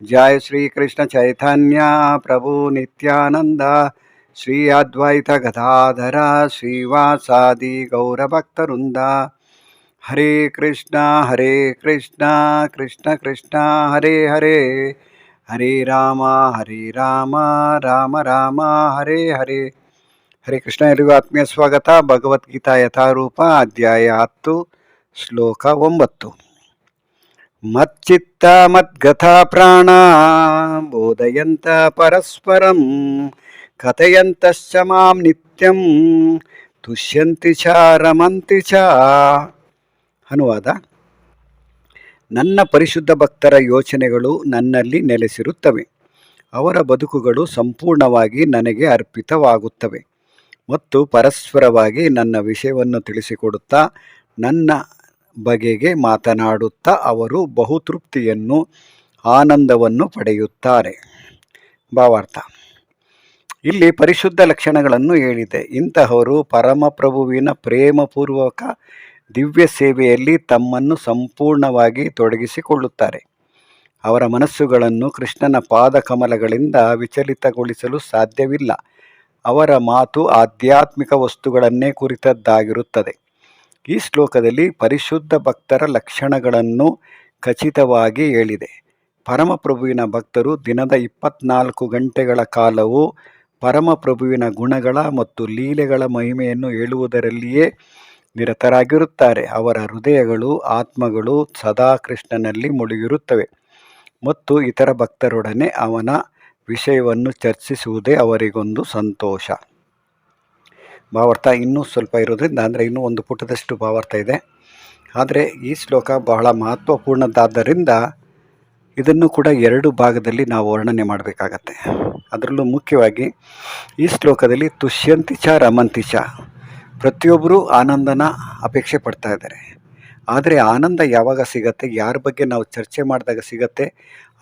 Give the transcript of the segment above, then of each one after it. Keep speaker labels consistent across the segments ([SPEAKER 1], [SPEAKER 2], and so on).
[SPEAKER 1] जय श्री कृष्ण चैतन्य प्रभु नित्यानंद श्री अद्वैत गदाधर श्रीवासादि गौरभक्तवृंद हरे कृष्ण हरे कृष्ण कृष्ण कृष्ण हरे हरे हरे ರಾಮ ಹರೇ ರಾಮ ರಾಮ ರಾಮ ಹರೇ ಹರೇ ಹರೇ ಕೃಷ್ಣ ಎಲ್ರಿಗೂ ಆತ್ಮೀಯ ಸ್ವಾಗತ ಭಗವದ್ಗೀತಾ ಯಥಾರೂಪ ಅಧ್ಯಾಯ ಹತ್ತು ಶ್ಲೋಕ ಒಂಬತ್ತು ಮಚ್ಚಿತ್ತ ಮದ್ಗಥ ಪ್ರಾಣ, ಬೋಧಯಂತ ಪರಸ್ಪರಂ, ಕಥೆಯಂತಶ್ಚ ಮಾಂ ನಿತ್ಯಂ, ತುಷ್ಯಂತಿ ಚ ರಮಂತಿ ಚ. ಅನುವಾದ. ನನ್ನ ಪರಿಶುದ್ಧ ಭಕ್ತರ ಯೋಚನೆಗಳು ನನ್ನಲ್ಲಿ ನೆಲೆಸಿರುತ್ತವೆ. ಅವರ ಬದುಕುಗಳು ಸಂಪೂರ್ಣವಾಗಿ ನನಗೆ ಅರ್ಪಿತವಾಗುತ್ತವೆ. ಮತ್ತು ಪರಸ್ಪರವಾಗಿ ನನ್ನ ವಿಷಯವನ್ನು ತಿಳಿಸಿಕೊಡುತ್ತಾ ನನ್ನ ಬಗೆಗೆ ಮಾತನಾಡುತ್ತಾ ಅವರು ಬಹುತೃಪ್ತಿಯನ್ನು, ಆನಂದವನ್ನು ಪಡೆಯುತ್ತಾರೆ. ಭಾವಾರ್ಥ. ಇಲ್ಲಿ ಪರಿಶುದ್ಧ ಲಕ್ಷಣಗಳನ್ನು ಹೇಳಿದೆ. ಇಂತಹವರು ಪರಮಪ್ರಭುವಿನ ಪ್ರೇಮಪೂರ್ವಕ ದಿವ್ಯ ಸೇವೆಯಲ್ಲಿ ತಮ್ಮನ್ನು ಸಂಪೂರ್ಣವಾಗಿ ತೊಡಗಿಸಿಕೊಳ್ಳುತ್ತಾರೆ. ಅವರ ಮನಸ್ಸುಗಳನ್ನು ಕೃಷ್ಣನ ಪಾದಕಮಲಗಳಿಂದ ವಿಚಲಿತಗೊಳಿಸಲು ಸಾಧ್ಯವಿಲ್ಲ. ಅವರ ಮಾತು ಆಧ್ಯಾತ್ಮಿಕ ವಸ್ತುಗಳನ್ನೇ ಕುರಿತದ್ದಾಗಿರುತ್ತದೆ. ಈ ಶ್ಲೋಕದಲ್ಲಿ ಪರಿಶುದ್ಧ ಭಕ್ತರ ಲಕ್ಷಣಗಳನ್ನು ಖಚಿತವಾಗಿ ಹೇಳಿದೆ. ಪರಮಪ್ರಭುವಿನ ಭಕ್ತರು ದಿನದ ಇಪ್ಪತ್ನಾಲ್ಕು ಗಂಟೆಗಳ ಕಾಲವು ಪರಮಪ್ರಭುವಿನ ಗುಣಗಳ ಮತ್ತು ಲೀಲೆಗಳ ಮಹಿಮೆಯನ್ನು ಹೇಳುವುದರಲ್ಲಿಯೇ ನಿರತರಾಗಿರುತ್ತಾರೆ. ಅವರ ಹೃದಯಗಳು, ಆತ್ಮಗಳು ಸದಾ ಕೃಷ್ಣನಲ್ಲಿ ಮುಳುಗಿರುತ್ತವೆ ಮತ್ತು ಇತರ ಭಕ್ತರೊಡನೆ ಅವನ ವಿಷಯವನ್ನು ಚರ್ಚಿಸುವುದೇ ಅವರಿಗೊಂದು ಸಂತೋಷ. ಭಾವಾರ್ಥ ಇನ್ನೂ ಸ್ವಲ್ಪ ಇರೋದ್ರಿಂದ ಅಂದರೆ ಇನ್ನೂ ಒಂದು ಪುಟದಷ್ಟು ಭಾವಾರ್ಥ ಇದೆ. ಆದರೆ ಈ ಶ್ಲೋಕ ಬಹಳ ಮಹತ್ವಪೂರ್ಣದ್ದಾದ್ದರಿಂದ ಇದನ್ನು ಕೂಡ ಎರಡು ಭಾಗದಲ್ಲಿ ನಾವು ವರ್ಣನೆ ಮಾಡಬೇಕಾಗತ್ತೆ. ಅದರಲ್ಲೂ ಮುಖ್ಯವಾಗಿ ಈ ಶ್ಲೋಕದಲ್ಲಿ ತುಷ್ಯಂತಿಚ ರಮಂತಿಚ ಪ್ರತಿಯೊಬ್ಬರೂ ಆನಂದನ ಅಪೇಕ್ಷೆ ಪಡ್ತಾ ಇದ್ದಾರೆ. ಆದರೆ ಆನಂದ ಯಾವಾಗ ಸಿಗತ್ತೆ, ಯಾರ ಬಗ್ಗೆ ನಾವು ಚರ್ಚೆ ಮಾಡಿದಾಗ ಸಿಗತ್ತೆ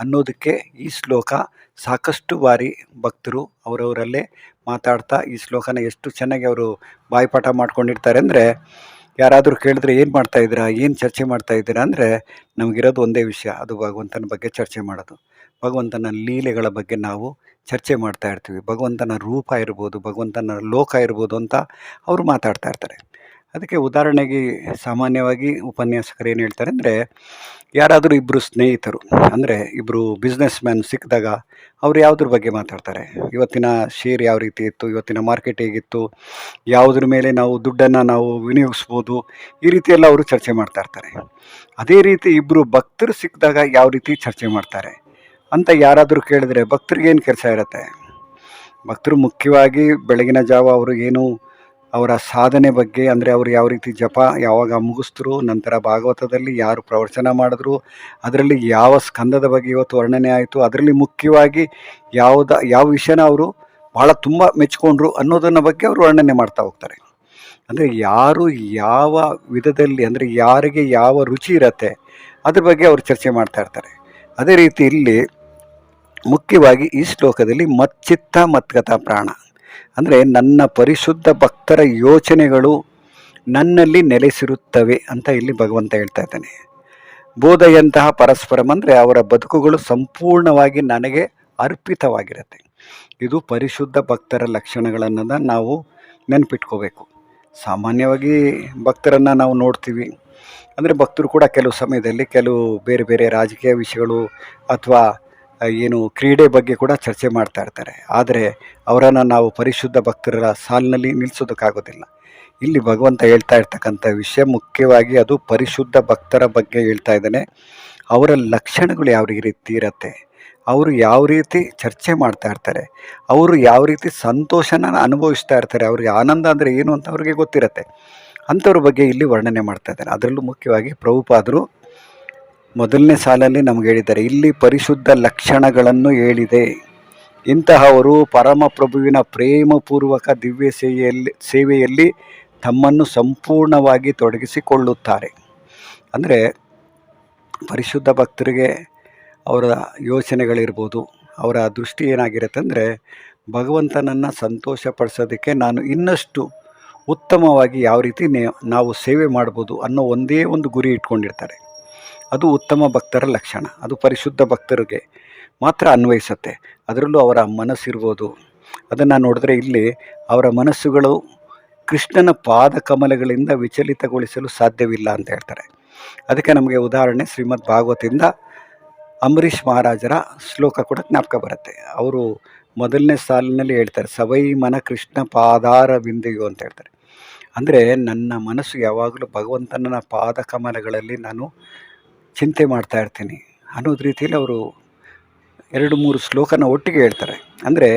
[SPEAKER 1] ಅನ್ನೋದಕ್ಕೆ ಈ ಶ್ಲೋಕ ಸಾಕಷ್ಟು ಬಾರಿ ಭಕ್ತರು ಅವರವರಲ್ಲೇ ಮಾತಾಡ್ತಾ ಈ ಶ್ಲೋಕನ ಎಷ್ಟು ಚೆನ್ನಾಗಿ ಅವರು ಬಾಯಿಪಾಠ ಮಾಡ್ಕೊಂಡಿರ್ತಾರೆ ಅಂದರೆ, ಯಾರಾದರೂ ಕೇಳಿದ್ರೆ ಏನು ಮಾಡ್ತಾ ಇದ್ದೀರಾ, ಏನು ಚರ್ಚೆ ಮಾಡ್ತಾ ಇದ್ದೀರಾ ಅಂದರೆ, ನಮಗಿರೋದು ಒಂದೇ ವಿಷಯ, ಅದು ಭಗವಂತನ ಬಗ್ಗೆ ಚರ್ಚೆ ಮಾಡೋದು. ಭಗವಂತನ ಲೀಲೆಗಳ ಬಗ್ಗೆ ನಾವು ಚರ್ಚೆ ಮಾಡ್ತಾ ಇರ್ತೀವಿ. ಭಗವಂತನ ರೂಪ ಇರ್ಬೋದು, ಭಗವಂತನ ಲೋಕ ಇರ್ಬೋದು ಅಂತ ಅವರು ಮಾತಾಡ್ತಾ ಇರ್ತಾರೆ. ಅದಕ್ಕೆ ಉದಾಹರಣೆಗೆ ಸಾಮಾನ್ಯವಾಗಿ ಉಪನ್ಯಾಸಕರು ಏನು ಹೇಳ್ತಾರೆ ಅಂದರೆ, ಯಾರಾದರೂ ಇಬ್ಬರು ಸ್ನೇಹಿತರು, ಅಂದರೆ ಇಬ್ಬರು ಬಿಸ್ನೆಸ್ ಮ್ಯಾನ್ ಸಿಕ್ಕಿದಾಗ ಅವರು ಯಾವುದ್ರ ಬಗ್ಗೆ ಮಾತಾಡ್ತಾರೆ? ಇವತ್ತಿನ ಶೇರ್ ಯಾವ ರೀತಿ ಇತ್ತು? ಇವತ್ತಿನ ಮಾರ್ಕೆಟ್ ಹೇಗಿತ್ತು? ಯಾವುದ್ರ ಮೇಲೆ ನಾವು ದುಡ್ಡನ್ನು ನಾವು ವಿನಿಯೋಗಿಸ್ಬೋದು? ಈ ರೀತಿಯೆಲ್ಲ ಅವರು ಚರ್ಚೆ ಮಾಡ್ತಾ ಇರ್ತಾರೆ. ಅದೇ ರೀತಿ ಇಬ್ಬರು ಭಕ್ತರು ಸಿಕ್ಕಿದಾಗ ಯಾವ ರೀತಿ ಚರ್ಚೆ ಮಾಡ್ತಾರೆ? ಅಂತ ಯಾರಾದರೂ ಕೇಳಿದ್ರೆ ಭಕ್ತರಿಗೆ ಏನು ಕೆಲಸ ಇರುತ್ತೆ? ಭಕ್ತರು ಮುಖ್ಯವಾಗಿ ಬೆಳಗಿನ ಜಾವ ಅವರು ಏನು ಅವರ ಸಾಧನೆ ಬಗ್ಗೆ, ಅಂದರೆ ಅವರು ಯಾವ ರೀತಿ ಜಪ ಯಾವಾಗ ಮುಗಿಸ್ತರು ನಂತರ ಭಾಗವತದಲ್ಲಿ ಯಾರು ಪ್ರವಚನ ಮಾಡಿದ್ರು, ಅದರಲ್ಲಿ ಯಾವ ಸ್ಕಂದದ ಬಗ್ಗೆ ಇವತ್ತು ವರ್ಣನೆ ಆಯಿತು, ಅದರಲ್ಲಿ ಮುಖ್ಯವಾಗಿ ಯಾವುದ, ಯಾವ ವಿಷಯನ ಅವರು ಭಾಳ ತುಂಬ ಮೆಚ್ಕೊಂಡ್ರು ಅನ್ನೋದನ್ನ ಬಗ್ಗೆ ಅವರು ವರ್ಣನೆ ಮಾಡ್ತಾ ಹೋಗ್ತಾರೆ. ಅಂದರೆ ಯಾರು ಯಾವ ವಿಧದಲ್ಲಿ, ಅಂದರೆ ಯಾರಿಗೆ ಯಾವ ರುಚಿ ಇರತ್ತೆ, ಅದ್ರ ಬಗ್ಗೆ ಅವರು ಚರ್ಚೆ ಮಾಡ್ತಾ ಇರ್ತಾರೆ. ಅದೇ ರೀತಿ ಇಲ್ಲಿ ಮುಖ್ಯವಾಗಿ ಈ ಶ್ಲೋಕದಲ್ಲಿ ಮಚ್ಚಿತ್ತ ಮತ್ಗತ ಪ್ರಾಣ. ಅಂದರೆ ನನ್ನ ಪರಿಶುದ್ಧ ಭಕ್ತರ ಯೋಚನೆಗಳು ನನ್ನಲ್ಲಿ ನೆಲೆಸಿರುತ್ತವೆ ಅಂತ ಇಲ್ಲಿ ಭಗವಂತ ಹೇಳ್ತಾ ಇದ್ದಾನೆ. ಬೋಧೆಯಂತಹ ಪರಸ್ಪರಂ ಅಂದರೆ ಅವರ ಬದುಕುಗಳು ಸಂಪೂರ್ಣವಾಗಿ ನನಗೆ ಅರ್ಪಿತವಾಗಿರುತ್ತೆ. ಇದು ಪರಿಶುದ್ಧ ಭಕ್ತರ ಲಕ್ಷಣಗಳನ್ನು ನಾವು ನೆನಪಿಟ್ಕೋಬೇಕು. ಸಾಮಾನ್ಯವಾಗಿ ಭಕ್ತರನ್ನು ನಾವು ನೋಡ್ತೀವಿ. ಅಂದರೆ ಭಕ್ತರು ಕೂಡ ಕೆಲವು ಸಮಯದಲ್ಲಿ ಕೆಲವು ಬೇರೆ ಬೇರೆ ರಾಜಕೀಯ ವಿಷಯಗಳು ಅಥವಾ ಏನು ಕ್ರೀಡೆ ಬಗ್ಗೆ ಕೂಡ ಚರ್ಚೆ ಮಾಡ್ತಾ ಇರ್ತಾರೆ. ಆದರೆ ಅವರನ್ನು ನಾವು ಪರಿಶುದ್ಧ ಭಕ್ತರ ಸಾಲಿನಲ್ಲಿ ನಿಲ್ಲಿಸೋದಕ್ಕಾಗೋದಿಲ್ಲ ಇಲ್ಲಿ ಭಗವಂತ ಹೇಳ್ತಾ ಇರ್ತಕ್ಕಂಥ ವಿಷಯ ಮುಖ್ಯವಾಗಿ ಅದು ಪರಿಶುದ್ಧ ಭಕ್ತರ ಬಗ್ಗೆ ಹೇಳ್ತಾ ಇದ್ದಾನೆ. ಅವರ ಲಕ್ಷಣಗಳು ಯಾವ ರೀತಿ ಇರುತ್ತೆ, ಅವರು ಯಾವ ರೀತಿ ಚರ್ಚೆ ಮಾಡ್ತಾ ಇರ್ತಾರೆ, ಅವರು ಯಾವ ರೀತಿ ಸಂತೋಷನ ಅನುಭವಿಸ್ತಾ ಇರ್ತಾರೆ, ಅವ್ರಿಗೆ ಆನಂದ ಅಂದರೆ ಏನು ಅಂತ ಅವ್ರಿಗೆ ಗೊತ್ತಿರುತ್ತೆ. ಅಂಥವ್ರ ಬಗ್ಗೆ ಇಲ್ಲಿ ವರ್ಣನೆ ಮಾಡ್ತಾ ಇದ್ದಾರೆ ಅದರಲ್ಲೂ ಮುಖ್ಯವಾಗಿ ಪ್ರಭುಪಾದರು ಮೊದಲನೇ ಸಾಲಲ್ಲಿ ನಮಗೆ ಹೇಳಿದ್ದಾರೆ, ಇಲ್ಲಿ ಪರಿಶುದ್ಧ ಲಕ್ಷಣಗಳನ್ನು ಹೇಳಿದೆ. ಇಂತಹವರು ಪರಮಪ್ರಭುವಿನ ಪ್ರೇಮಪೂರ್ವಕ ದಿವ್ಯ ಸೇವೆಯಲ್ಲಿ ಸೇವೆಯಲ್ಲಿ ತಮ್ಮನ್ನು ಸಂಪೂರ್ಣವಾಗಿ ತೊಡಗಿಸಿಕೊಳ್ಳುತ್ತಾರೆ. ಅಂದರೆ ಪರಿಶುದ್ಧ ಭಕ್ತರಿಗೆ ಅವರ ಯೋಚನೆಗಳಿರ್ಬೋದು, ಅವರ ದೃಷ್ಟಿ ಏನಾಗಿರುತ್ತೆ ಅಂದರೆ, ಭಗವಂತನನ್ನು ಸಂತೋಷಪಡಿಸೋದಕ್ಕೆ ನಾನು ಇನ್ನಷ್ಟು ಉತ್ತಮವಾಗಿ ಯಾವ ರೀತಿ ನಾವು ಸೇವೆ ಮಾಡ್ಬೋದು ಅನ್ನೋ ಒಂದೇ ಒಂದು ಗುರಿ ಇಟ್ಕೊಂಡಿರ್ತಾರೆ. ಅದು ಉತ್ತಮ ಭಕ್ತರ ಲಕ್ಷಣ, ಅದು ಪರಿಶುದ್ಧ ಭಕ್ತರಿಗೆ ಮಾತ್ರ ಅನ್ವಯಿಸುತ್ತೆ. ಅದರಲ್ಲೂ ಅವರ ಮನಸ್ಸಿರ್ಬೋದು. ಅದನ್ನು ನೋಡಿದ್ರೆ ಇಲ್ಲಿ ಅವರ ಮನಸ್ಸುಗಳು ಕೃಷ್ಣನ ಪಾದ ಕಮಲಗಳಿಂದ ವಿಚಲಿತಗೊಳಿಸಲು ಸಾಧ್ಯವಿಲ್ಲ ಅಂತ ಹೇಳ್ತಾರೆ. ಅದಕ್ಕೆ ನಮಗೆ ಉದಾಹರಣೆ ಶ್ರೀಮದ್ ಭಾಗವತಿಂದ ಅಂಬರೀಷ್ ಮಹಾರಾಜರ ಶ್ಲೋಕ ಕೂಡ ಜ್ಞಾಪಕ ಬರುತ್ತೆ. ಅವರು ಮೊದಲನೇ ಸಾಲಿನಲ್ಲಿ ಹೇಳ್ತಾರೆ, ಸವೈ ಮನ ಕೃಷ್ಣ ಪಾದಾರ ಬಿಂದಿಯು ಅಂತ ಹೇಳ್ತಾರೆ. ಅಂದರೆ ನನ್ನ ಮನಸ್ಸು ಯಾವಾಗಲೂ ಭಗವಂತನ ಪಾದ ಕಮಲಗಳಲ್ಲಿ ನಾನು ಚಿಂತೆ ಮಾಡ್ತಾ ಇರ್ತೀನಿ. ಅನ್ನೋದು ರೀತಿಯಲ್ಲಿ ಅವರು ಎರಡು ಮೂರು ಶ್ಲೋಕನ ಒಟ್ಟಿಗೆ ಹೇಳ್ತಾರೆ. ಅಂದರೆ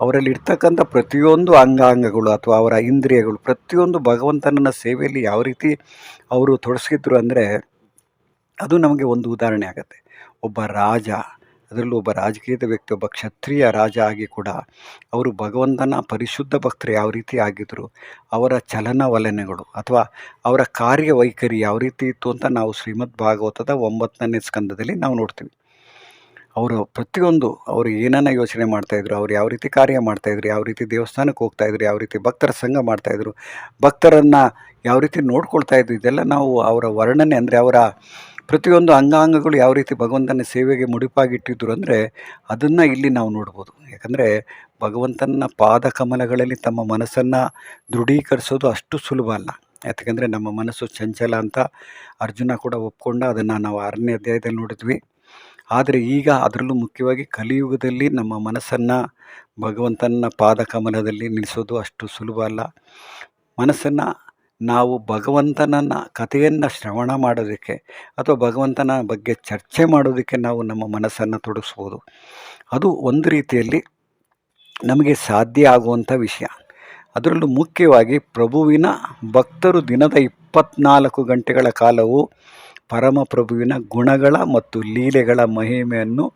[SPEAKER 1] ಅವರಲ್ಲಿ ಇರ್ತಕ್ಕಂಥ ಪ್ರತಿಯೊಂದು ಅಂಗಾಂಗಗಳು ಅಥವಾ ಅವರ ಇಂದ್ರಿಯಗಳು, ಪ್ರತಿಯೊಂದು ಭಗವಂತನನ್ನ ಸೇವೆಯಲ್ಲಿ ಯಾವ ರೀತಿ ಅವರು ತೊಡಗಿಸಿದ್ರು ಅಂದರೆ ಅದು ನಮಗೆ ಒಂದು ಉದಾಹರಣೆ ಆಗುತ್ತೆ. ಒಬ್ಬ ರಾಜ ಅದರಲ್ಲೂ ಒಬ್ಬ ರಾಜಕೀಯದ ವ್ಯಕ್ತಿ, ಒಬ್ಬ ಕ್ಷತ್ರಿಯ ರಾಜ ಆಗಿ ಕೂಡ ಅವರು ಭಗವಂತನ ಪರಿಶುದ್ಧ ಭಕ್ತರು ಯಾವ ರೀತಿ ಆಗಿದ್ದರು ಅವರ ಚಲನವಲನೆಗಳು ಅಥವಾ ಅವರ ಕಾರ್ಯವೈಖರಿ ಯಾವ ರೀತಿ ಇತ್ತು ಅಂತ ನಾವು ಶ್ರೀಮದ್ ಭಾಗವತದ ಒಂಬತ್ತನೇ ಸ್ಕಂದದಲ್ಲಿ ನಾವು ನೋಡ್ತೀವಿ. ಅವರು ಪ್ರತಿಯೊಂದು ಅವರು ಏನನ್ನ ಯೋಚನೆ ಮಾಡ್ತಾಯಿದ್ರು ಅವ್ರು ಯಾವ ರೀತಿ ಕಾರ್ಯ ಮಾಡ್ತಾಯಿದ್ರು ಯಾವ ರೀತಿ ದೇವಸ್ಥಾನಕ್ಕೆ ಹೋಗ್ತಾಯಿದ್ರು ಯಾವ ರೀತಿ ಭಕ್ತರ ಸಂಘ ಮಾಡ್ತಾಯಿದ್ರು ಭಕ್ತರನ್ನು ಯಾವ ರೀತಿ ನೋಡ್ಕೊಳ್ತಾ ಇದ್ರು, ಇದೆಲ್ಲ ನಾವು ಅವರ ವರ್ಣನೆ ಅಂದರೆ ಅವರ ಪ್ರತಿಯೊಂದು ಅಂಗಾಂಗಗಳು ಯಾವ ರೀತಿ ಭಗವಂತನ ಸೇವೆಗೆ ಮುಡಿಪಾಗಿಟ್ಟಿದ್ರು ಅಂದರೆ ಅದನ್ನು ಇಲ್ಲಿ ನಾವು ನೋಡ್ಬೋದು. ಯಾಕಂದರೆ ಭಗವಂತನ ಪಾದ ಕಮಲಗಳಲ್ಲಿ ತಮ್ಮ ಮನಸ್ಸನ್ನು ದೃಢೀಕರಿಸೋದು ಅಷ್ಟು ಸುಲಭ ಅಲ್ಲ. ಯಾಕಂದರೆ ನಮ್ಮ ಮನಸ್ಸು ಚಂಚಲ ಅಂತ ಅರ್ಜುನ ಕೂಡ ಒಪ್ಕೊಂಡ ಅದನ್ನು ನಾವು ಆರನೇ ಅಧ್ಯಾಯದಲ್ಲಿ ನೋಡಿದ್ವಿ. ಆದರೆ ಈಗ ಅದರಲ್ಲೂ ಮುಖ್ಯವಾಗಿ ಕಲಿಯುಗದಲ್ಲಿ ನಮ್ಮ ಮನಸ್ಸನ್ನು ಭಗವಂತನ ಪಾದ ಕಮಲದಲ್ಲಿ ನಿಲ್ಲಿಸೋದು ಅಷ್ಟು ಸುಲಭ ಅಲ್ಲ. ಮನಸ್ಸನ್ನು ನಾವು ಭಗವಂತನನ್ನ ಕಥೆಯನ್ನು ಶ್ರವಣ ಮಾಡೋದಕ್ಕೆ ಅಥವಾ ಭಗವಂತನ ಬಗ್ಗೆ ಚರ್ಚೆ ಮಾಡೋದಕ್ಕೆ ನಾವು ನಮ್ಮ ಮನಸ್ಸನ್ನು ತೊಡಗಿಸ್ಬೋದು. ಅದು ಒಂದು ರೀತಿಯಲ್ಲಿ ನಮಗೆ ಸಾಧ್ಯ ಆಗುವಂಥ ವಿಷಯ. ಅದರಲ್ಲೂ ಮುಖ್ಯವಾಗಿ ಪ್ರಭುವಿನ ಭಕ್ತರು ದಿನದ ಇಪ್ಪತ್ನಾಲ್ಕು ಗಂಟೆಗಳ ಕಾಲವು ಪರಮಪ್ರಭುವಿನ ಗುಣಗಳ ಮತ್ತು ಲೀಲೆಗಳ ಮಹಿಮೆಯನ್ನು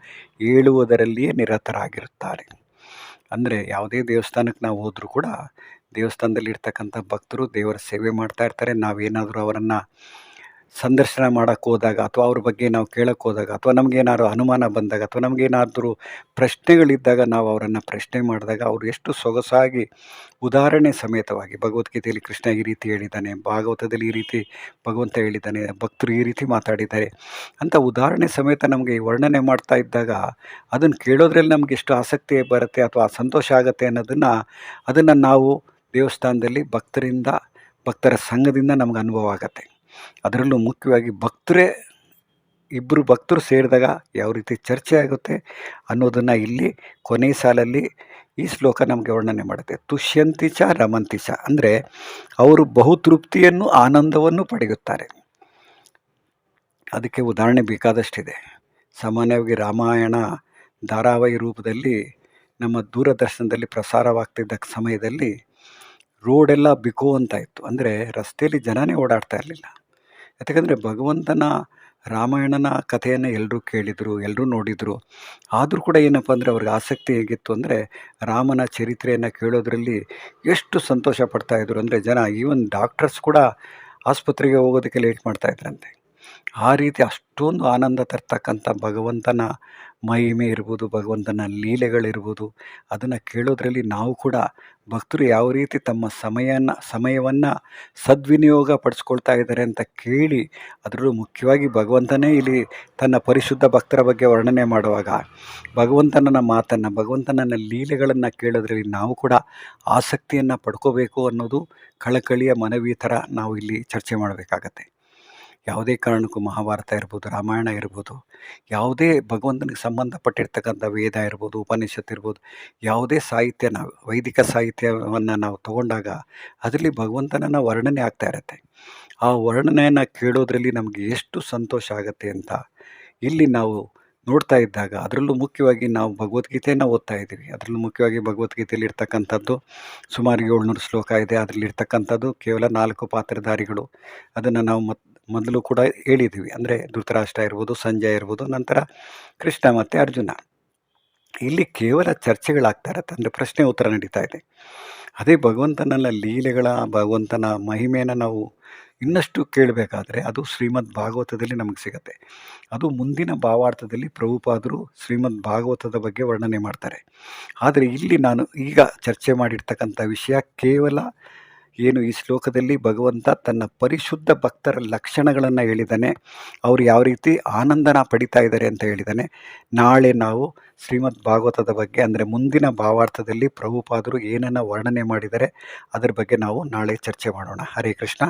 [SPEAKER 1] ಹೇಳುವುದರಲ್ಲಿಯೇ ನಿರತರಾಗಿರುತ್ತಾರೆ. ಅಂದರೆ ಯಾವುದೇ ದೇವಸ್ಥಾನಕ್ಕೆ ನಾವು ಹೋದರೂ ಕೂಡ ದೇವಸ್ಥಾನದಲ್ಲಿ ಇರ್ತಕ್ಕಂಥ ಭಕ್ತರು ದೇವರ ಸೇವೆ ಮಾಡ್ತಾ ಇರ್ತಾರೆ. ನಾವೇನಾದರೂ ಅವರನ್ನು ಸಂದರ್ಶನ ಮಾಡೋಕ್ಕೆ ಹೋದಾಗ ಅಥವಾ ಅವ್ರ ಬಗ್ಗೆ ನಾವು ಕೇಳೋಕ್ಕೆ ಹೋದಾಗ ಅಥವಾ ನಮಗೇನಾದ್ರು ಅನುಮಾನ ಬಂದಾಗ ಅಥವಾ ನಮಗೇನಾದರೂ ಪ್ರಶ್ನೆಗಳಿದ್ದಾಗ ನಾವು ಅವರನ್ನು ಪ್ರಶ್ನೆ ಮಾಡಿದಾಗ ಅವರು ಎಷ್ಟು ಸೊಗಸಾಗಿ ಉದಾಹರಣೆ ಸಮೇತವಾಗಿ ಭಗವದ್ಗೀತೆಯಲ್ಲಿ ಕೃಷ್ಣ ಈ ರೀತಿ ಹೇಳಿದ್ದಾನೆ, ಭಾಗವತದಲ್ಲಿ ಈ ರೀತಿ ಭಗವಂತ ಹೇಳಿದ್ದಾನೆ, ಭಕ್ತರು ಈ ರೀತಿ ಮಾತಾಡಿದ್ದಾರೆ ಅಂತ ಉದಾಹರಣೆ ಸಮೇತ ನಮಗೆ ವರ್ಣನೆ ಮಾಡ್ತಾ ಇದ್ದಾಗ ಅದನ್ನು ಕೇಳೋದ್ರಲ್ಲಿ ನಮಗೆ ಎಷ್ಟು ಆಸಕ್ತಿ ಬರುತ್ತೆ ಅಥವಾ ಸಂತೋಷ ಆಗುತ್ತೆ ಅನ್ನೋದನ್ನು ಅದನ್ನು ನಾವು ದೇವಸ್ಥಾನದಲ್ಲಿ ಭಕ್ತರಿಂದ, ಭಕ್ತರ ಸಂಘದಿಂದ ನಮ್ಗೆ ಅನುಭವ ಆಗುತ್ತೆ. ಅದರಲ್ಲೂ ಮುಖ್ಯವಾಗಿ ಭಕ್ತರೇ ಇಬ್ಬರು ಭಕ್ತರು ಸೇರಿದಾಗ ಯಾವ ರೀತಿ ಚರ್ಚೆ ಆಗುತ್ತೆ ಅನ್ನೋದನ್ನು ಇಲ್ಲಿ ಕೊನೆಯ ಸಾಲಲ್ಲಿ ಈ ಶ್ಲೋಕ ನಮಗೆ ವರ್ಣನೆ ಮಾಡುತ್ತೆ. ತುಷ್ಯಂತಿ ಚ ರಮಂತಿ ಚ ಅಂದರೆ ಅವರು ಬಹುತೃಪ್ತಿಯನ್ನು, ಆನಂದವನ್ನು ಪಡೆಯುತ್ತಾರೆ. ಅದಕ್ಕೆ ಉದಾಹರಣೆ ಬೇಕಾದಷ್ಟಿದೆ. ಸಾಮಾನ್ಯವಾಗಿ ರಾಮಾಯಣ ಧಾರಾವಾಹಿ ರೂಪದಲ್ಲಿ ನಮ್ಮ ದೂರದರ್ಶನದಲ್ಲಿ ಪ್ರಸಾರವಾಗ್ತಿದ್ದ ಸಮಯದಲ್ಲಿ ರೋಡೆಲ್ಲ ಬಿಕೋ ಅಂತ ಇತ್ತು. ಅಂದರೆ ರಸ್ತೆಯಲ್ಲಿ ಜನನೇ ಓಡಾಡ್ತಾ ಇರಲಿಲ್ಲ. ಯಾಕಂದರೆ ಭಗವಂತನ, ರಾಮಾಯಣನ ಕಥೆಯನ್ನು ಎಲ್ಲರೂ ಕೇಳಿದರು ಎಲ್ಲರೂ ನೋಡಿದರು. ಆದರೂ ಕೂಡ ಏನಪ್ಪ ಅಂದರೆ ಅವ್ರಿಗೆ ಆಸಕ್ತಿ ಹೇಗಿತ್ತು ಅಂದರೆ ರಾಮನ ಚರಿತ್ರೆಯನ್ನು ಕೇಳೋದ್ರಲ್ಲಿ ಎಷ್ಟು ಸಂತೋಷ ಪಡ್ತಾಯಿದ್ರು ಅಂದರೆ ಜನ ಈವನ್ ಡಾಕ್ಟರ್ಸ್ ಕೂಡ ಆಸ್ಪತ್ರೆಗೆ ಹೋಗೋದಕ್ಕೆ ಲೇಟ್ ಮಾಡ್ತಾಯಿದ್ರಂತೆ ಆ ರೀತಿ ಅಷ್ಟೊಂದು ಆನಂದ ತರ್ತಕ್ಕಂಥ ಭಗವಂತನ ಮಹಿಮೆ ಇರ್ಬೋದು, ಭಗವಂತನ ಲೀಲೆಗಳಿರ್ಬೋದು, ಅದನ್ನು ಕೇಳೋದ್ರಲ್ಲಿ ನಾವು ಕೂಡ ಭಕ್ತರು ಯಾವ ರೀತಿ ತಮ್ಮ ಸಮಯನ, ಸಮಯವನ್ನು ಸದ್ವಿನಿಯೋಗ ಪಡಿಸ್ಕೊಳ್ತಾ ಇದ್ದಾರೆ ಅಂತ ಕೇಳಿ ಅದರಲ್ಲೂ ಮುಖ್ಯವಾಗಿ ಭಗವಂತನೇ ಇಲ್ಲಿ ತನ್ನ ಪರಿಶುದ್ಧ ಭಕ್ತರ ಬಗ್ಗೆ ವರ್ಣನೆ ಮಾಡುವಾಗ ಭಗವಂತನ ಮಾತನ್ನು ಭಗವಂತನ ಲೀಲೆಗಳನ್ನು ಕೇಳೋದ್ರಲ್ಲಿ ನಾವು ಕೂಡ ಆಸಕ್ತಿಯನ್ನು ಪಡ್ಕೋಬೇಕು ಅನ್ನೋದು ಕಳಕಳಿಯ ಮನವಿ ಥರ ನಾವು ಇಲ್ಲಿ ಚರ್ಚೆ ಮಾಡಬೇಕಾಗತ್ತೆ. ಯಾವುದೇ ಕಾರಣಕ್ಕೂ ಮಹಾಭಾರತ ಇರ್ಬೋದು, ರಾಮಾಯಣ ಇರ್ಬೋದು, ಯಾವುದೇ ಭಗವಂತನಿಗೆ ಸಂಬಂಧಪಟ್ಟಿರ್ತಕ್ಕಂಥ ವೇದ ಇರ್ಬೋದು, ಉಪನಿಷತ್ ಇರ್ಬೋದು, ಯಾವುದೇ ಸಾಹಿತ್ಯ ನಾವು, ವೈದಿಕ ಸಾಹಿತ್ಯವನ್ನು ನಾವು ತಗೊಂಡಾಗ ಅದರಲ್ಲಿ ಭಗವಂತನನ್ನ ವರ್ಣನೆ ಆಗ್ತಾ ಇರುತ್ತೆ. ಆ ವರ್ಣನೆಯನ್ನು ಕೇಳೋದ್ರಲ್ಲಿ ನಮಗೆ ಎಷ್ಟು ಸಂತೋಷ ಆಗುತ್ತೆ ಅಂತ ಇಲ್ಲಿ ನಾವು ನೋಡ್ತಾ ಇದ್ದಾಗ ಅದರಲ್ಲೂ ಮುಖ್ಯವಾಗಿ ನಾವು ಭಗವದ್ಗೀತೆಯನ್ನು ಓದ್ತಾ ಇದ್ದೀವಿ. ಅದರಲ್ಲೂ ಮುಖ್ಯವಾಗಿ ಭಗವದ್ಗೀತೆಯಲ್ಲಿ ಇರ್ತಕ್ಕಂಥದ್ದು ಸುಮಾರು ಏಳ್ನೂರು ಶ್ಲೋಕ ಇದೆ. ಅದರಲ್ಲಿ ಇರ್ತಕ್ಕಂಥದ್ದು ಕೇವಲ ನಾಲ್ಕು ಪಾತ್ರಧಾರಿಗಳು. ಅದನ್ನು ನಾವು ಮತ್ ಮೊದಲು ಕೂಡ ಹೇಳಿದ್ದೀವಿ ಅಂದರೆ ಧೃತರಾಷ್ಟ್ರ ಇರ್ಬೋದು, ಸಂಜಯ ಇರ್ಬೋದು, ನಂತರ ಕೃಷ್ಣ ಮತ್ತು ಅರ್ಜುನ. ಇಲ್ಲಿ ಕೇವಲ ಚರ್ಚೆಗಳಾಗ್ತಾ ಇರತ್ತೆ. ಅಂದರೆ ಪ್ರಶ್ನೆ ಉತ್ತರ ನಡೀತಾ ಇದೆ. ಅದೇ ಭಗವಂತನ ಲೀಲೆಗಳ, ಭಗವಂತನ ಮಹಿಮೆಯನ್ನು ನಾವು ಇನ್ನಷ್ಟು ಕೇಳಬೇಕಾದ್ರೆ ಅದು ಶ್ರೀಮದ್ ಭಾಗವತದಲ್ಲಿ ನಮಗೆ ಸಿಗುತ್ತೆ. ಅದು ಮುಂದಿನ ಭಾವಾರ್ಥದಲ್ಲಿ ಪ್ರಭುಪಾದರು ಶ್ರೀಮದ್ ಭಾಗವತದ ಬಗ್ಗೆ ವರ್ಣನೆ ಮಾಡ್ತಾರೆ. ಆದರೆ ಇಲ್ಲಿ ನಾನು ಈಗ ಚರ್ಚೆ ಮಾಡಿರ್ತಕ್ಕಂಥ ವಿಷಯ ಕೇವಲ ಏನು ಈ ಶ್ಲೋಕದಲ್ಲಿ ಭಗವಂತ ತನ್ನ ಪರಿಶುದ್ಧ ಭಕ್ತರ ಲಕ್ಷಣಗಳನ್ನು ಹೇಳಿದ್ದಾನೆ ಅವರು ಯಾವ ರೀತಿ ಆನಂದನ ಪಡಿತಾ ಇದ್ದಾರೆ ಅಂತ ಹೇಳಿದ್ದಾನೆ ನಾಳೆ ನಾವು ಶ್ರೀಮದ್ ಭಾಗವತದ ಬಗ್ಗೆ ಅಂದರೆ ಮುಂದಿನ ಭಾವಾರ್ಥದಲ್ಲಿ ಪ್ರಭುಪಾದರು ಏನನ್ನು ವರ್ಣನೆ ಮಾಡಿದರೆ ಅದರ ಬಗ್ಗೆ ನಾವು ನಾಳೆ ಚರ್ಚೆ ಮಾಡೋಣ. ಹರೇ ಕೃಷ್ಣ.